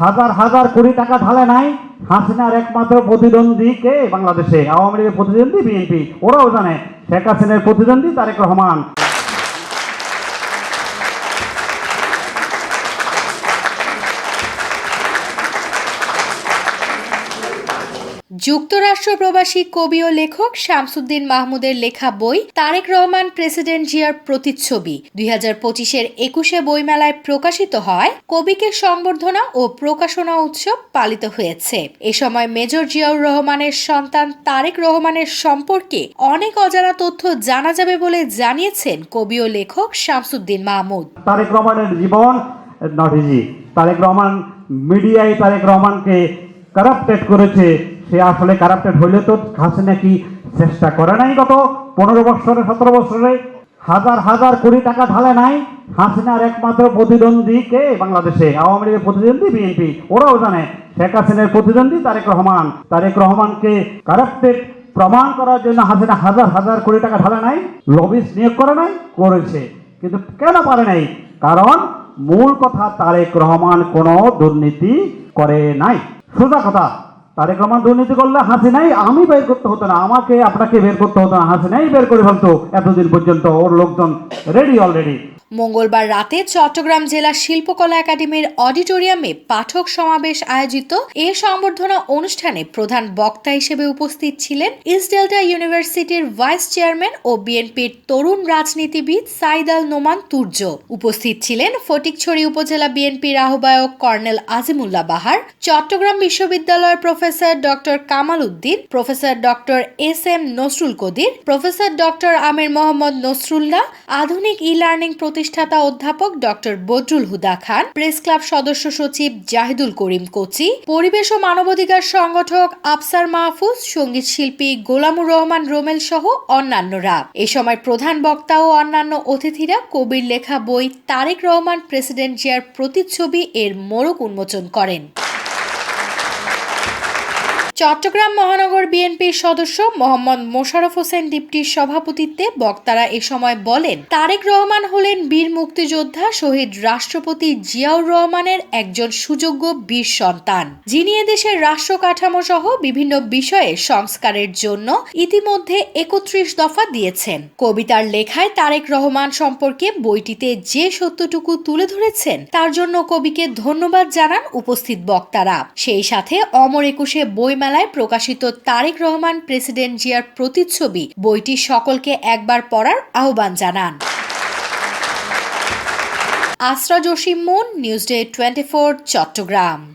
হাজার হাজার কোটি টাকা ঢালে নাই হাসিনার একমাত্র প্রতিদ্বন্দ্বী কে বাংলাদেশে? আওয়ামী লীগের প্রতিদ্বন্দ্বী বিএনপি। ওরাও জানে, শেখ হাসিনার প্রতিদ্বন্দ্বী তারেক রহমান। যুক্তরাষ্ট্র প্রবাসী কবি ও লেখক শামসুদ্দিন মাহমুদের লেখা বই তারেক রহমান প্রেসিডেন্ট জিয়ার প্রতিচ্ছবি। দুই হাজার পঁচিশের একুশে বইমেলায় প্রকাশিত হয় কবিকে সংবর্ধনা ও প্রকাশনা উৎসব পালিত হয়েছে। এ সময় মেজর জিয়াউর রহমানের সন্তান তারেক রহমানের সম্পর্কে অনেক অজানা তথ্য জানা যাবে বলে জানিয়েছেন কবি ও লেখক শামসুদ্দিন মাহমুদ। তারেক রহমানের জীবন তারেক রহমান, মিডিয়ায় তারেক রহমানকে কারাপ্টেড করেছে সে আসলে কারাপ্টেড হইলে তো হাসিনা কি চেষ্টা করে নাই গত পনেরো বছরে, সতেরো বছরে। হাজার হাজার কোটি টাকা ঢালে নাই। হাসিনার একমাত্র প্রতিদ্বন্দ্বী কে বাংলাদেশে? আওয়ামী লীগের প্রতিদ্বন্দ্বী বিএনপি। ওরাও জানে, শেখ হাসিনার প্রতিদ্বন্দ্বী তারেক রহমান। তারেক রহমানকে কারাপ্টেড প্রমাণ করার জন্য হাসিনা হাজার হাজার কোটি টাকা ঢালে নাই লবিস নিয়োগ করে নাই, করেছে। কিন্তু কেন পারে নাই? কারণ মূল কথা তারেক রহমান কোনো দুর্নীতি করে নাই। সোজা কথা তারেক রহমান দুর্নীতি করলে হাসি নাই, আমি বের করতে হতো না, আমাকে আপনাকে বের করতে হতো না, হাসি নাই, বের করে ফেলতো এতদিন পর্যন্ত ওর লোকজন রেডি অলরেডি মঙ্গলবার রাতে চট্টগ্রাম জেলা শিল্পকলা একাডেমির অডিটোরিয়ামে পাঠক সমাবেশ আয়োজিত এ সংবর্ধনা অনুষ্ঠানে প্রধান বক্তা হিসেবে উপস্থিত ছিলেন ইস্ট ডেল্টা ইউনিভার্সিটির ভাইস চেয়ারম্যান ও বিএনপির তরুণ রাজনীতিবিদ সাইদ আল নোমান তুর্য। উপস্থিত ছিলেন ফটিকছড়ি উপজেলা বিএনপির আহ্বায়ক কর্নেল আজিমুল্লাহ বাহার, চট্টগ্রাম বিশ্ববিদ্যালয়ের professor doctor Kamal Uddin, professor doctor S M Nasrul Qadir, professor doctor Amir Mohammad Nasrullah, আধুনিক ই লার্নিং প্রতিষ্ঠাতা অধ্যাপক doctor Badrul Huda Khan, press club সদস্য সচিব জাহিদুল করিম কোচি, পরিবেশ ও মানবাধিকার সংগঠক আফসার মাহফুজ, সংগীত শিল্পী গোলামুর রহমান রোমেল সহ অন্যান্যরা। এ সময় প্রধান বক্তা ও অন্যান্য অতিথিরা কবির লেখা বই তারেক রহমান প্রেসিডেন্ট জিয়ার প্রতিচ্ছবি এর মোড়ক উন্মোচন করেন। চট্টগ্রাম মহানগর বিএনপির সদস্য মোহাম্মদ মোশারফ হোসেন ডিপটির সভাপতিত্বে বক্তারা এ সময় বলেন, তারেক রহমান হলেন বীর মুক্তিযোদ্ধা শহীদ রাষ্ট্রপতি জিয়াউর রহমানের একজন সুযোগ্য বীর সন্তান। যিনি এদেশের রাষ্ট্র কাঠামো সহ বিভিন্ন বিষয়ে সংস্কারের জন্য ইতিমধ্যে একত্রিশ দফা দিয়েছেন। কবিতার লেখায় তারেক রহমান সম্পর্কে বইটিতে যে সত্যটুকু তুলে ধরেছেন, তার জন্য কবিকে ধন্যবাদ জানান উপস্থিত বক্তারা। সেই সাথে অমর একুশে বইমেলায় প্রকাশিত তারেক রহমান প্রেসিডেন্ট জিয়ার প্রতিচ্ছবি বইটি সকলকে একবার পড়ার আহ্বান জানান। আশ্রা জসিম মন নিউজ ডে টোয়েন্টি চট্টগ্রাম।